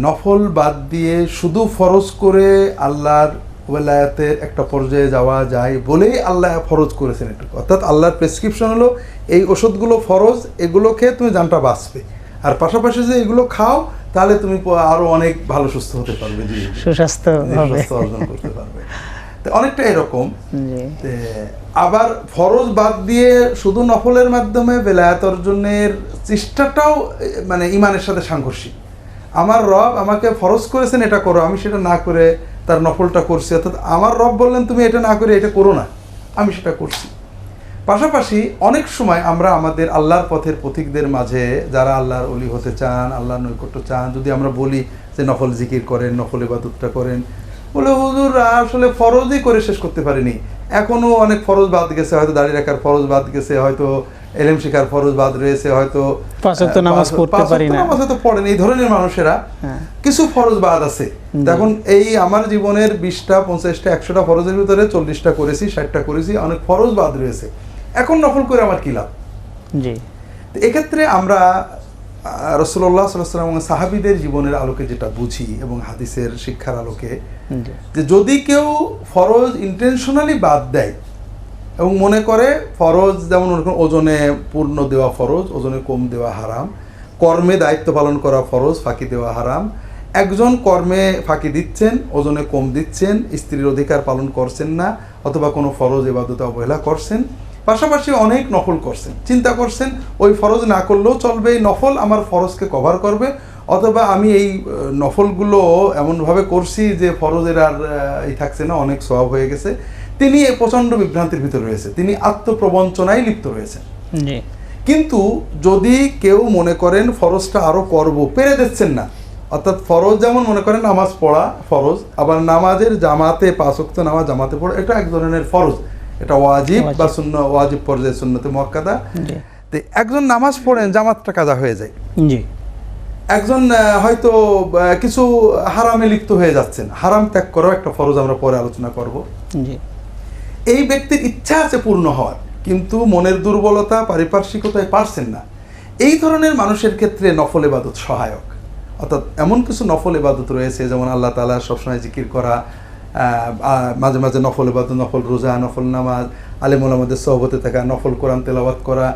নফল বাদ দিয়ে শুধু ফরজ করে আল্লাহর ওয়েলায়াতের একটা পর্যায়ে যাওয়া যায় বলেই আল্লাহ ফরজ করেছেন এটুকু অর্থাৎ আল্লাহর প্রেসক্রিপশন হলো এই ওষুধগুলো ফরজ এগুলো খেয়ে তুমি জানটা বাঁচবে। আর পাশাপাশি যে এগুলো খাও তাহলে তুমি প- আরও অনেক ভালো সুস্থ হতে পারবে সুস্বাস্থ্য সুস্থ অর্জন করতে পারবে। অনেকটা এরকম। আবার ফরজ বাদ দিয়ে শুধু নফলের মাধ্যমে বেলায়াত অর্জনের চেষ্টাটাও মানে ইমানের সাথে সাংঘর্ষিক। আমার রব আমাকে ফরজ করেছেন এটা করো, আমি সেটা না করে তার নফলটা করছি। অর্থাৎ আমার রব বললেন, তুমি এটা না করে এটা করো না, আমি সেটা করছি। পাশাপাশি অনেক সময় আমরা আমাদের আল্লাহর পথের পথিকদের মাঝে যারা আল্লাহর অলি হতে চান, আল্লাহর নৈকট্য চান, যদি আমরা বলি যে নফল জিকির করেন, নফল ইবাদতটা করেন, বলে হুজুর, আসলে ফরজই করে শেষ করতে পারিনি। এখনও অনেক ফরজ বাদ গেছে, হয়তো দাঁড়িয়ে রাখার ফরজ বাদ গেছে, হয়তো এলেম শিখার ফরজ বাদ রয়েছে হয়তো পাঁচ নামাজ পড়তে পারি না। নামাজ হয়তো পড়েন। এই ধরনের মানুষেরা হ্যাঁ। কিছু ফরজ বাদ আছে। এখন এই আমার জীবনের বিশটা পঞ্চাশটা একশোটা ফরজের ভিতরে চল্লিশটা করেছি ষাটটা করেছি অনেক ফরজ বাদ রয়েছে। এখন নফল করে আমার কি লাভ? জি। এক্ষেত্রে আমরা রসল্লাহ সাল্লাম এবং সাহাবিদের জীবনের আলোকে যেটা বুঝি এবং হাদিসের শিক্ষার আলোকে যে যদি কেউ ফরজ ইন্টেনশনালি বাদ দেয় এবং মনে করে ফরজ, যেমন ওজনে পূর্ণ দেওয়া ফরজ, ওজনে কম দেওয়া হারাম। কর্মে দায়িত্ব পালন করা ফরজ, ফাঁকি দেওয়া হারাম। একজন কর্মে ফাঁকি দিচ্ছেন, ওজনে কম দিচ্ছেন, স্ত্রীর অধিকার পালন করছেন না, অথবা কোনো ফরজ এবাদতে অবহেলা করছেন, পাশাপাশি অনেক নফল করছেন। চিন্তা করছেন, ওই ফরজ না করলেও চলবে, এই নফল আমার ফরজকে কভার করবে, অথবা আমি এই নফলগুলো এমনভাবে করছি যে ফরজের আর এই থাকছে না, অনেক স্বভাব হয়ে গেছে। তিনি এই প্রচণ্ড বিভ্রান্তির ভিতরে রয়েছে। তিনি আত্মপ্রবঞ্চনায় লিপ্ত রয়েছেন। কিন্তু যদি কেউ মনে করেন ফরজটা আরও করব পেরে দিচ্ছেন না। অর্থাৎ ফরজ যেমন মনে করেন নামাজ পড়া ফরজ আবার নামাজের জামাতে পাঁচক্ত নামাজ জামাতে পড়া এটা এক ধরনের ফরজ। এটা ওয়াজিব বা শূন্য ওয়াজিব পর্যায়ে শূন্যতে মক্কাদা তো একজন নামাজ পড়েন জামাতটা কাজা হয়ে যায়। জি। একজন হয়তো কিছু হারামে লিপ্ত হয়ে যাচ্ছেন। হারাম ত্যাগ করাও একটা ফরজ আমরা পরে আলোচনা করব। জি। এই ব্যক্তির ইচ্ছা আছে পূর্ণ হওয়ার, কিন্তু মনের দুর্বলতা, পারিপার্শ্বিকতায় পারছেন না। এই ধরনের মানুষের ক্ষেত্রে নফল এবাদত সহায়ক। অর্থাৎ এমন কিছু নফল এবাদত রয়েছে, যেমন আল্লাহ তালা সবসময় জিকির করা মাঝে মাঝে নফল এবাদত নফল রোজা, নফল নামাজ আলিমুল আমাদের সহবতে থাকা, নফল কোরআন তেলাওয়াত করা।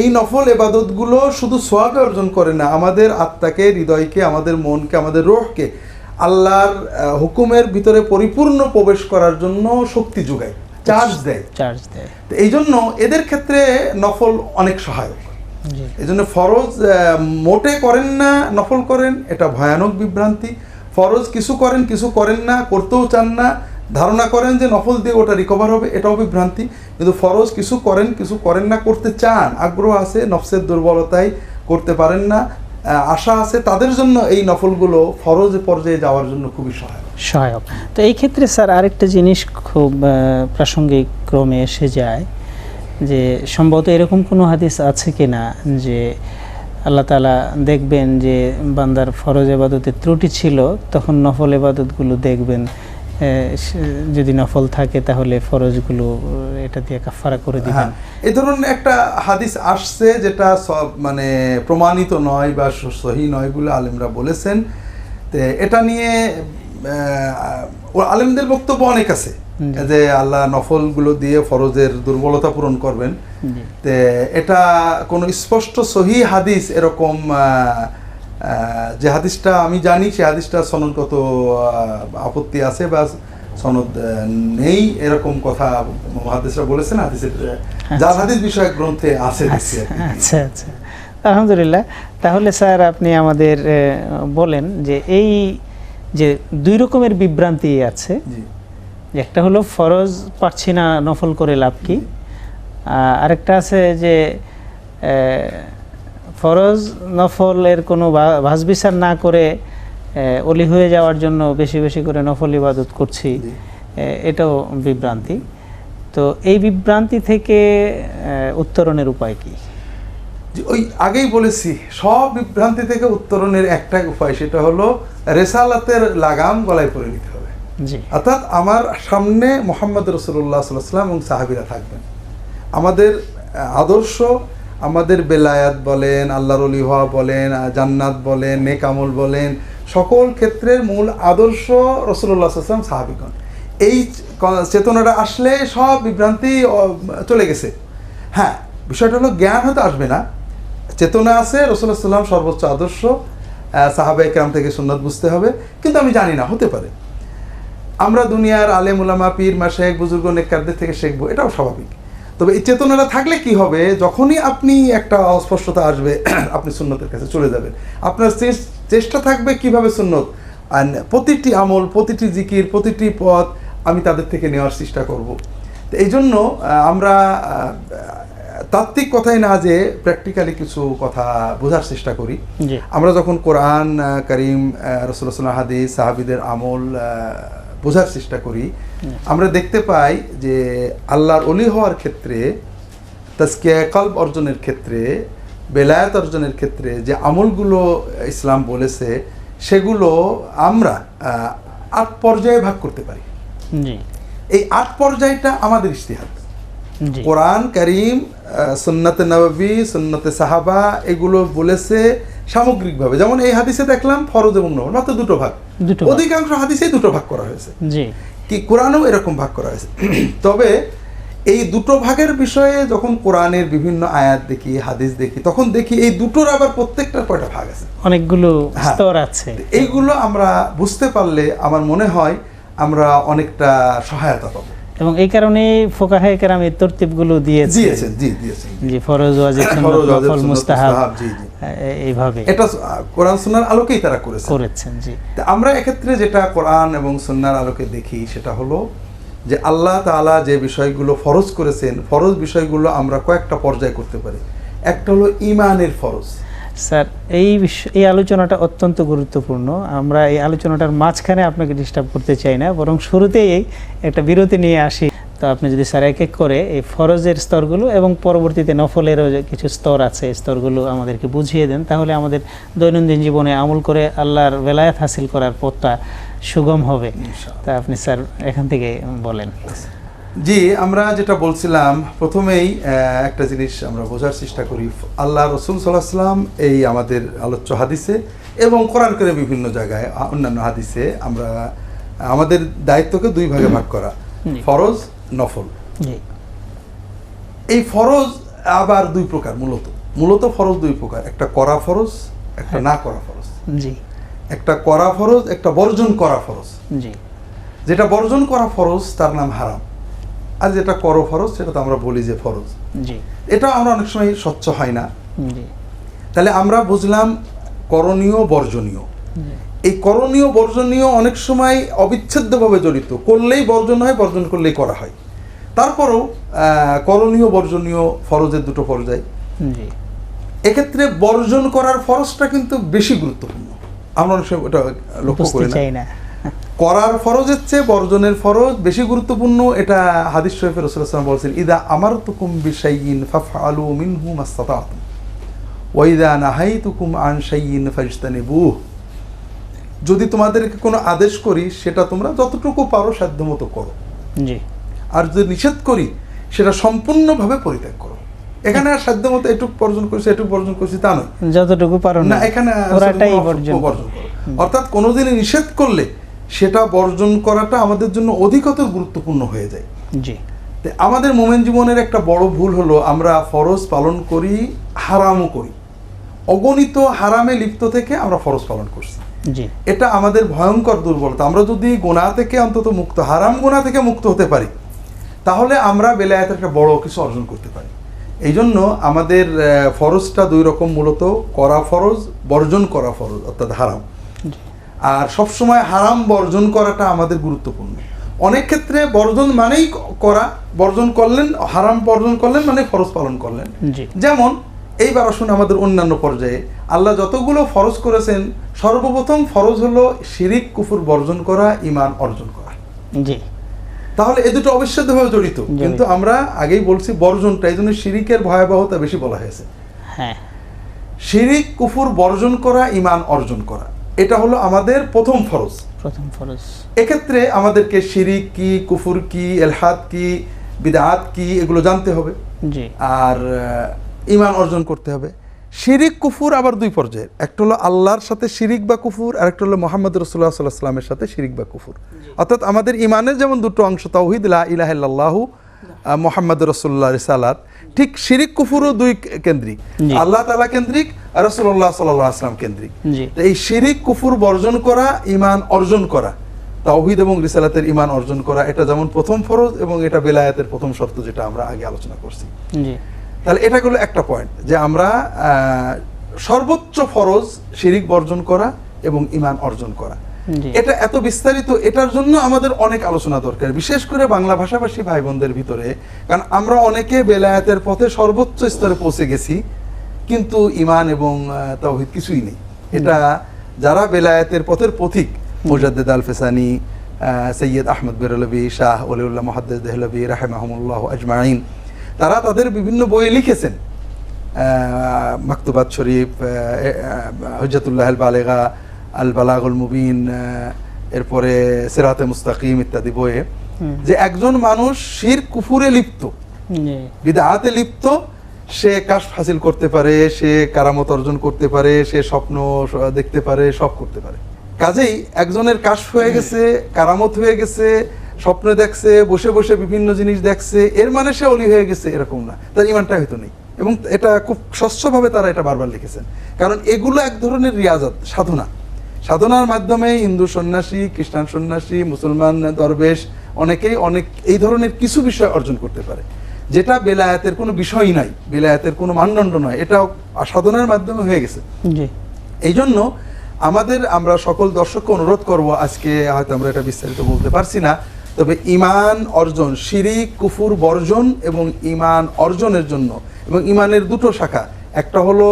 এই নফল এবাদতগুলো শুধু সোয়াবে অর্জন করে না, আমাদের আত্মাকে, হৃদয়কে, আমাদের মনকে, আমাদের রোহকে, আল্লাহর হুকুমের ভিতরে পরিপূর্ণ প্রবেশ করার জন্য শক্তি যোগায়। চার্জ দেয়। চার্জ দেয়। তো এই জন্য এদের ক্ষেত্রে নফল অনেক সহায়ক। এই জন্য ফরজ মোটে করেন না নফল করেন এটা ভয়ানক বিভ্রান্তি। ফরজ কিছু করেন কিছু করেন না করতেও চান না। ধারণা করেন যে নফল দিয়ে ওটা রিকভার হবে এটাও বিভ্রান্তি। কিন্তু ফরজ কিছু করেন কিছু করেন না করতে চান আগ্রহ আছে নফসের দুর্বলতায় করতে পারেন না। আশা আছে তাদের জন্য এই নফলগুলো ফরজ পর্যায়ে যাওয়ার জন্য খুবই সহায়ক। সহায়ক। তো এই ক্ষেত্রে স্যার আরেকটা জিনিস খুব প্রাসঙ্গিক ক্রমে এসে যায় যে সম্ভবত এরকম কোনো হাদিস আছে কি না যে আল্লাহ তালা দেখবেন যে বান্দার ফরজ এবাদতে ত্রুটি ছিল, তখন নফল এবাদতগুলো দেখবেন যদি নফল থাকে তাহলে ফরজগুলো এটা দিয়ে কাফারা করে দিবেন। হ্যাঁ এই ধরনের একটা হাদিস আসছে যেটা সব মানে প্রমাণিত নয় বা সহি নয় বলে আলেমরা বলেছেন। তো এটা নিয়ে আলেমদের বক্তব্য অনেক আছে। যে আল্লাহ নফলগুলো দিয়ে ফরজের দুর্বলতা পূরণ করবেন। এটা কোনো স্পষ্ট সহি হাদিস এরকম যে হাদিসটা আমি জানি সে হাদিসটা সনদগত আপত্তি আছে বা সনদ নেই এরকম কথা মহাদিসরা বলেছেন হাদিসের আহ, জাল হাদিস বিষয়ক গ্রন্থে আছে কি। আচ্ছা আচ্ছা। আলহামদুলিল্লাহ। তাহলে স্যার আপনি আমাদের বলেন যে এই যে দুই রকমের বিভ্রান্তি আছে। যে একটা হলো ফরজ পারছি না নফল করে লাভ কি। আরেকটা আছে যে ফরজ নফলের কোনো ভা- ভাসবিচার না করে অলি হয়ে যাওয়ার জন্য বেশি বেশি করে নফল ইবাদত করছি এটাও বিভ্রান্তি। তো এই বিভ্রান্তি থেকে উত্তরণের উপায় কি? ওই আগেই বলেছি সব বিভ্রান্তি থেকে উত্তরণের একটাই উপায় সেটা হলো রেসালাতের লাগাম গলায় পরে নিতে হবে। জি। অর্থাৎ আমার সামনে মোহাম্মদ রসুল্লাহ সাল্লাম এবং সাহাবিরা থাকবেন। আমাদের আদর্শ আমাদের বেলায়াত বলেন, আল্লাহর হওয়া বলেন, জান্নাত বলেন, নেক আমল বলেন, সকল ক্ষেত্রের মূল আদর্শ রসুল্লাহ আসলাম সাহাবিগণ এই চেতনাটা আসলে সব বিভ্রান্তি চলে গেছে। হ্যাঁ বিষয়টা হলো জ্ঞান হয়তো আসবে না। চেতনা আছে রসুল্লাহ সাল্লাম সর্বোচ্চ আদর্শ। সাহাবা একরাম থেকে সুন্নত বুঝতে হবে। কিন্তু আমি জানি না, হতে পারে। আমরা দুনিয়ার আলেম, উলামা, পীর মাশেক বুজুর্গ, নেককারদের থেকে শিখব, এটাও স্বাভাবিক। তবে এই চেতনাটা থাকলে কি হবে? যখনই আপনি একটা অস্পষ্টতা আসবে আপনি সুন্নতের কাছে চলে যাবেন। আপনার চেষ্টা থাকবে কীভাবে সুন্নত? আর প্রতিটি আমল প্রতিটি জিকির প্রতিটি পথ আমি তাদের থেকে নেওয়ার চেষ্টা করব। তো এই জন্য আমরা তাত্ত্বিক কথাই না যে প্র্যাকটিক্যালি কিছু কথা বোঝার চেষ্টা করি। আমরা যখন কোরআন করিম রসুল্লাহ হাদিস সাহাবিদের আমল বোঝার চেষ্টা করি আমরা দেখতে পাই যে আল্লাহর অলি হওয়ার ক্ষেত্রে তাস্কিয়া কল্ব অর্জনের ক্ষেত্রে বেলায়াত অর্জনের ক্ষেত্রে যে আমলগুলো ইসলাম বলেছে সেগুলো আমরা আট পর্যায়ে ভাগ করতে পারি। এই আট পর্যায়টা আমাদের ইশতিহাদ। জি। কোরআন করিম সুন্নতে নবী সুন্নতে সাহাবা এগুলো বলেছে সামগ্রিকভাবে। যেমন এই হাদিসে দেখলাম ফরজ এবং নফল মাত্র দুটো ভাগ। অধিকাংশ হাদিসেই দুটো ভাগ করা হয়েছে। কি কোরআনেও এরকম ভাগ করা হয়েছে? তবে এই দুটো ভাগের বিষয়ে যখন কোরআনের বিভিন্ন আয়াত দেখি হাদিস দেখি তখন দেখি এই দুটোর আবার প্রত্যেকটার কয়টা ভাগ আছে? অনেকগুলো হ্যাঁ। স্তর আছে। এইগুলো আমরা বুঝতে পারলে আমার মনে হয় আমরা অনেকটা সহায়তা পাবো। এবং এই কারণে ফোকাহে কেরাম এই তরতিবগুলো দিয়েছে। দিয়েছেন জি দিয়েছেন। জি ফরজ ওয়াজিব সুন্নাত নফল মুস্তাহাব। জি, জি। এইভাবে। এটা কোরআন সুন্নার আলোকেই তারা করেছে করেছেন জি। আমরা এক্ষেত্রে যেটা কোরআন এবং সুন্নার আলোকে দেখি সেটা হলো যে আল্লাহ তাআলা যে বিষয়গুলো ফরজ করেছেন ফরজ বিষয়গুলো আমরা কয়েকটা পর্যায়ে করতে পারি। একটা হলো ইমানের ফরজ। স্যার এই এই আলোচনাটা অত্যন্ত গুরুত্বপূর্ণ। আমরা এই আলোচনাটার মাঝখানে আপনাকে ডিস্টার্ব করতে চাই না বরং শুরুতেই একটা বিরতি নিয়ে আসি। তো আপনি যদি স্যার এক এক করে এই ফরজের স্তরগুলো এবং পরবর্তীতে নফলেরও যে কিছু স্তর আছে এই স্তরগুলো আমাদেরকে বুঝিয়ে দেন তাহলে আমাদের দৈনন্দিন জীবনে আমল করে আল্লাহর বেলায়াত হাসিল করার পথটা সুগম হবে। তা আপনি স্যার এখান থেকে বলেন। জি আমরা যেটা বলছিলাম প্রথমেই আহ, একটা জিনিস আমরা বোঝার চেষ্টা করি। আল্লাহ রসুল সাল্লাহ সাল্লাম এই আমাদের আলোচ্য হাদিসে এবং কোরআন করে বিভিন্ন জায়গায় অন্যান্য হাদিসে আমরা আমাদের দায়িত্বকে দুই ভাগে ভাগ করা। ফরজ নফল। এই ফরজ আবার দুই প্রকার মূলত। মূলত ফরজ দুই প্রকার একটা করা ফরজ একটা না করা ফরজ। জি। একটা করা ফরজ একটা বর্জন করা ফরজ। জি। যেটা বর্জন করা ফরজ তার নাম হারাম। আর যেটা করো ফরজ সেটা তো আমরা বলি যে ফরজ। এটা আমরা অনেক সময় স্বচ্ছ হয় না। তাহলে আমরা বুঝলাম করণীয় বর্জনীয়। এই করণীয় বর্জনীয় অনেক সময় অবিচ্ছেদ্যভাবে জড়িত। করলেই বর্জন হয় বর্জন করলেই করা হয়। তারপরও করণীয় বর্জনীয় ফরজের দুটো পর্যায় এক্ষেত্রে বর্জন করার ফরজটা কিন্তু বেশি গুরুত্বপূর্ণ। আমরা অনেক সময় ওটা লক্ষ্য করি না। করার ফরজের চেয়ে বর্জনের ফরজ বেশি গুরুত্বপূর্ণ এটা হাদিস শরীফের রসুলাম বলছেন ইদা আমার তুকুম বিশাইন ফাফআলু মিনহু মাস্তাতাতুম ওয়াইদা নাহাইতুকুম আন শাইইন ফাজতানিবুহ। যদি তোমাদেরকে কোনো আদেশ করি সেটা তোমরা যতটুকু পারো সাধ্যমতো করো। জি। আর যদি নিষেধ করি সেটা সম্পূর্ণভাবে পরিত্যাগ করো। এখানে আর সাধ্যমতো এটুক বর্জন করছি এটুক বর্জন করছি তা নয়। যতটুকু পারো না এখানে বর্জন করো। অর্থাৎ কোনোদিনই নিষেধ করলে সেটা বর্জন করাটা আমাদের জন্য অধিকতর গুরুত্বপূর্ণ হয়ে যায়। জি। আমাদের মোমেন জীবনের একটা বড় ভুল হলো আমরা ফরজ পালন করি হারামও করি। অগণিত হারামে লিপ্ত থেকে আমরা ফরজ পালন করছি। জি। এটা আমাদের ভয়ঙ্কর দুর্বলতা। আমরা যদি গোনা থেকে অন্তত মুক্ত হারাম গোনা থেকে মুক্ত হতে পারি তাহলে আমরা বেলায়েতের একটা বড় কিছু অর্জন করতে পারি। এই জন্য আমাদের ফরজটা দুই রকম মূলত করা ফরজ বর্জন করা ফরজ অর্থাৎ হারাম। আর সবসময় হারাম বর্জন করাটা আমাদের গুরুত্বপূর্ণ। অনেক ক্ষেত্রে বর্জন মানেই করা বর্জন করলেন হারাম বর্জন করলেন মানে ফরজ পালন করলেন। যেমন এইবার আসুন আমাদের অন্যান্য পর্যায়ে। আল্লাহ যতগুলো ফরজ করেছেন সর্বপ্রথম ফরজ হলো শিরিক কুফুর বর্জন করা ইমান অর্জন করা। জি। তাহলে এ দুটো অবিচ্ছেদ্যভাবে জড়িত। কিন্তু আমরা আগেই বলছি বর্জনটা এই জন্য শিরিকের ভয়াবহতা বেশি বলা হয়েছে। হ্যাঁ। শিরিক কুফুর বর্জন করা ইমান অর্জন করা। এটা হলো আমাদের প্রথম ফরজ। প্রথম ফরজ। এক্ষেত্রে আমাদেরকে শিরিক কি কুফুর কি এলহাদ কি বিদাত কি এগুলো জানতে হবে। জি। আর ইমান অর্জন করতে হবে। শিরিক কুফুর আবার দুই পর্যায়ের। একটা হলো আল্লাহর সাথে শিরিক বা কুফুর আর একটা হলো মোহাম্মদ রসুল্লাহ সাল্লাহ সাল্লামের সাথে শিরিক বা কুফুর। অর্থাৎ আমাদের ইমানের যেমন দুটো অংশ তাওহিদ লা ইলাহাল্লাহু মোহাম্মদ রসুল্লাহ রিসালাত ঠিক শিরিক কুফুরও দুই কেন্দ্রিক। আল্লাহ তালা কেন্দ্রিক আর রসুল্লাহ সাল্লাহ আসলাম কেন্দ্রিক। এই শিরিক কুফুর বর্জন করা ইমান অর্জন করা তাওহিদ এবং রিসালাতের ইমান অর্জন করা এটা যেমন প্রথম ফরজ এবং এটা বেলায়াতের প্রথম শর্ত যেটা আমরা আগে আলোচনা করছি। তাহলে এটা হলো একটা পয়েন্ট যে আমরা আহ, সর্বোচ্চ ফরজ শিরিক বর্জন করা এবং ইমান অর্জন করা। এটা এত বিস্তারিত এটার জন্য আমাদের অনেক আলোচনা দরকার বিশেষ করে বাংলা ভাষাভাষী ভাই বোনদের ভিতরে কারণ আমরা অনেকে বেলায়াতের পথে সর্বোচ্চ স্তরে পৌঁছে গেছি কিন্তু ইমান এবং আহ, কিছুই নেই। এটা যারা বেলায়াতের পথের পথিক মুজাদ্দেদ আল ফেসানি সৈয়দ আহমদ বেরলবি শাহ অলিউল্লাহ মহাদ্দেদ দেহলবি রাহেমাহমুল্লাহ আজমাইন তারা তাদের বিভিন্ন বই লিখেছেন। আহ, মাকতুবাত শরীফ হজরতুল্লাহ বালেগা আল বালাগুল মুবিন এরপরে সেরাতে মুস্তাকিম ইত্যাদি বইয়ে যে একজন মানুষ শির কুফুরে লিপ্ত বিদাহাতে লিপ্ত সে কাশ হাসিল করতে পারে সে কারামত অর্জন করতে পারে সে স্বপ্ন দেখতে পারে সব করতে পারে। কাজেই একজনের কাশ হয়ে গেছে কারামত হয়ে গেছে স্বপ্ন দেখছে বসে বসে বিভিন্ন জিনিস দেখছে এর মানে সে অলি হয়ে গেছে এরকম না। তার ইমানটা হয়তো নেই। এবং এটা খুব স্বচ্ছভাবে তারা এটা বারবার লিখেছেন। কারণ এগুলো এক ধরনের রিয়াজত সাধনা। সাধনার মাধ্যমে হিন্দু সন্ন্যাসী খ্রিস্টান সন্ন্যাসী মুসলমান দরবেশ অনেকেই অনেক এই ধরনের কিছু বিষয় অর্জন করতে পারে। যেটা বেলায়াতের কোনো বিষয় নাই বেলায়াতের কোনো মানদণ্ড নয় এটা সাধনার মাধ্যমে হয়ে গেছে। এই জন্য আমাদের আমরা সকল দর্শককে অনুরোধ করব আজকে হয়তো আমরা এটা বিস্তারিত বলতে পারছি না তবে ইমান অর্জন শিরিক কুফুর বর্জন এবং ইমান অর্জনের জন্য এবং ইমানের দুটো শাখা একটা হলো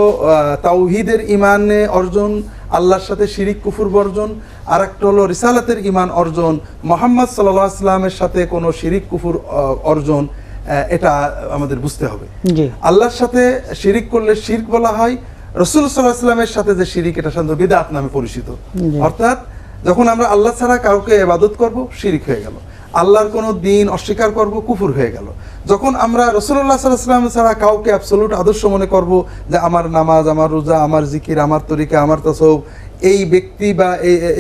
তাওহিদের ইমানে অর্জন আল্লাহর সাথে শিরিক কুফুর বর্জন। আর একটা হলো রিসালাতের ইমান অর্জন। মোহাম্মদ সাল্লাহ আসলামের সাথে কোনো শিরিক কুফুর অর্জন এটা আমাদের বুঝতে হবে। আল্লাহর সাথে শিরিক করলে শিরক বলা হয় রসুল সাল্লাহ সাল্লামের সাথে যে শিরিক এটা সাধারণত বিদাত নামে পরিচিত। অর্থাৎ যখন আমরা আল্লাহ ছাড়া কাউকে এবাদত করব শিরিক হয়ে গেল। আল্লাহর কোনো দিন অস্বীকার করব কুফুর হয়ে গেল। যখন আমরা রসুল্লাহ সাল্লাম ছাড়া কাউকে অ্যাবসলুট আদর্শ মনে করব যে আমার নামাজ আমার রোজা আমার জিকির আমার তরিকা আমার তসব এই ব্যক্তি বা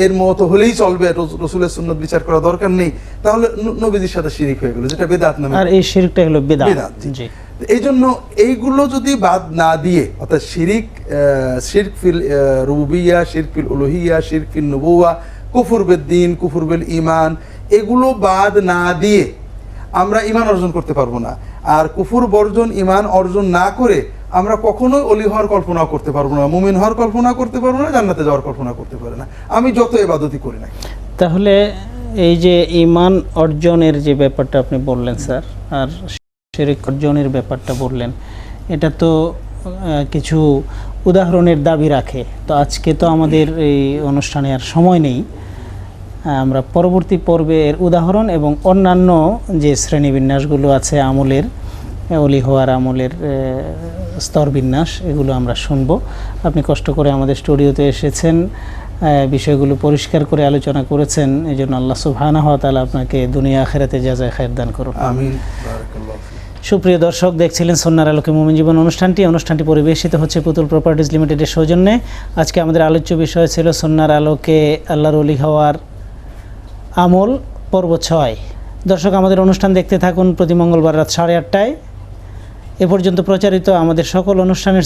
এর মতো হলেই চলবে রসুলের সুন্নত বিচার করা দরকার নেই তাহলে নবীজির সাথে শিরিক হয়ে গেল যেটা বেদাত নামে। আর এই শিরকটা হলো বেদাত। জি। এই জন্য এইগুলো যদি বাদ না দিয়ে অর্থাৎ শিরিক শিরক ফিল আহ, রুবুবিয়া শিরক ফিল উলুহিয়া শিরক ফিল নবুয়া কুফুর বেদ্দিন কুফুর বিল ইমান এগুলো বাদ না দিয়ে আমরা ইমান অর্জন করতে পারব না। আর কুফুর বর্জন ইমান অর্জন না করে আমরা কখনোই অলি হওয়ার কল্পনা করতে পারব না, মুমিন হওয়ার কল্পনা করতে পারব না, জান্নাতে যাওয়ার কল্পনা করতে পারে না। আমি যত এবাদতি করি না তাহলে এই যে ইমান অর্জনের যে ব্যাপারটা আপনি বললেন, স্যার, আর শিরিক অর্জনের ব্যাপারটা বললেন, এটা তো কিছু উদাহরণের দাবি রাখে। তো আজকে তো আমাদের এই অনুষ্ঠানে আর সময় নেই। আমরা পরবর্তী পর্বে এর উদাহরণ এবং অন্যান্য যে শ্রেণীবিন্যাসগুলো আছে আমলের অলি হওয়ার আমলের আহ, স্তরবিন্যাস এগুলো আমরা শুনব। আপনি কষ্ট করে আমাদের স্টুডিওতে এসেছেন বিষয়গুলো পরিষ্কার করে আলোচনা করেছেন এই জন্য আল্লাহ সুবহানাহু হওয়া তাআলা আপনাকে দুনিয়া আখেরাতে যা যায় খায়ের দান করুন সুপ্রিয় দর্শক দেখছিলেন সন্ন্যার আলোকে মোমিন জীবন অনুষ্ঠানটি। অনুষ্ঠানটি পরিবেশিত হচ্ছে পুতুল প্রপার্টিজ লিমিটেডের সৌজন্যে। আজকে আমাদের আলোচ্য বিষয় ছিল সন্ন্যার আলোকে আল্লাহর অলি হওয়ার আমল পর্ব ছয়। দর্শক, আমাদের অনুষ্ঠান দেখতে থাকুন প্রতি মঙ্গলবার রাত সাড়ে আটটায়। এ পর্যন্ত প্রচারিত আমাদের সকল অনুষ্ঠানের